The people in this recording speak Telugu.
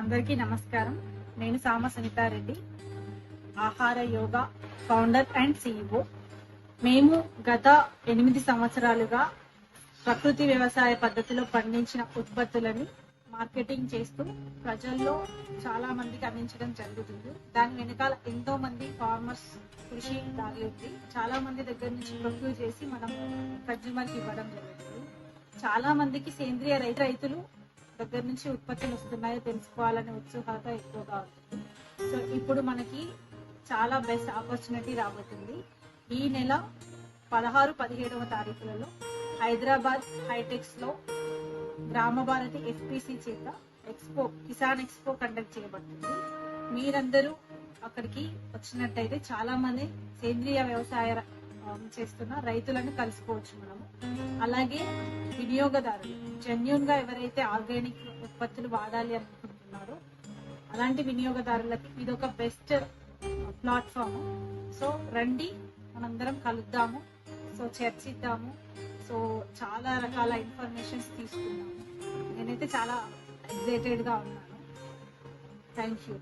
అందరికీ నమస్కారం. నేను సామ సునీతారెడ్డి ఆహార యోగా ఫౌండర్ అండ్ సిఇఓ మేము గత ఎనిమిది సంవత్సరాలుగా ప్రకృతి వ్యవసాయ పద్ధతిలో పండించిన ఉత్పత్తులని మార్కెటింగ్ చేస్తూ ప్రజల్లో చాలా మందికి అందించడం జరుగుతుంది. దాని వెనకాల ఎంతో మంది ఫార్మర్స్ కృషి దాగి ఉంది. చాలా మంది దగ్గర నుంచి ప్రొక్యూర్ చేసి మనం కన్జ్యూమర్కి ఇవ్వడం జరుగుతుంది. చాలా మందికి సేంద్రియ రైతు రైతులు దగ్గర నుంచి ఉత్పత్తులు వస్తున్నాయో తెలుసుకోవాలనే ఉత్సుహత ఎక్కువగా ఉంటుంది. సో ఇప్పుడు మనకి చాలా బెస్ట్ ఆపర్చునిటీ రాబోతుంది. ఈ నెల పదహారు పదిహేడవ తారీఖులలో హైదరాబాద్ హైటెక్స్లో గ్రామ భారతి ఎఫ్పిసి చేత ఎక్స్పో కిసాన్ ఎక్స్పో కండక్ట్ చేయబడుతుంది. మీరందరూ అక్కడికి వచ్చినట్టయితే చాలా మంది సేంద్రియ వ్యవసాయ చేస్తున్న రైతులను కలుసుకోవచ్చు మనము. అలాగే వినియోగదారులు జెన్యున్గా ఎవరైతే ఆర్గానిక్ ఉత్పత్తులు వాడాలి అనుకుంటున్నారో అలాంటి వినియోగదారులకి ఇది ఒక బెస్ట్ ప్లాట్ఫామ్. సో రండి మనందరం కలుద్దాము సో చర్చిద్దాము సో చాలా రకాల ఇన్ఫర్మేషన్స్ తీసుకున్నాము నేనైతే చాలా ఎగ్జైటెడ్గా ఉన్నాను. Thank you.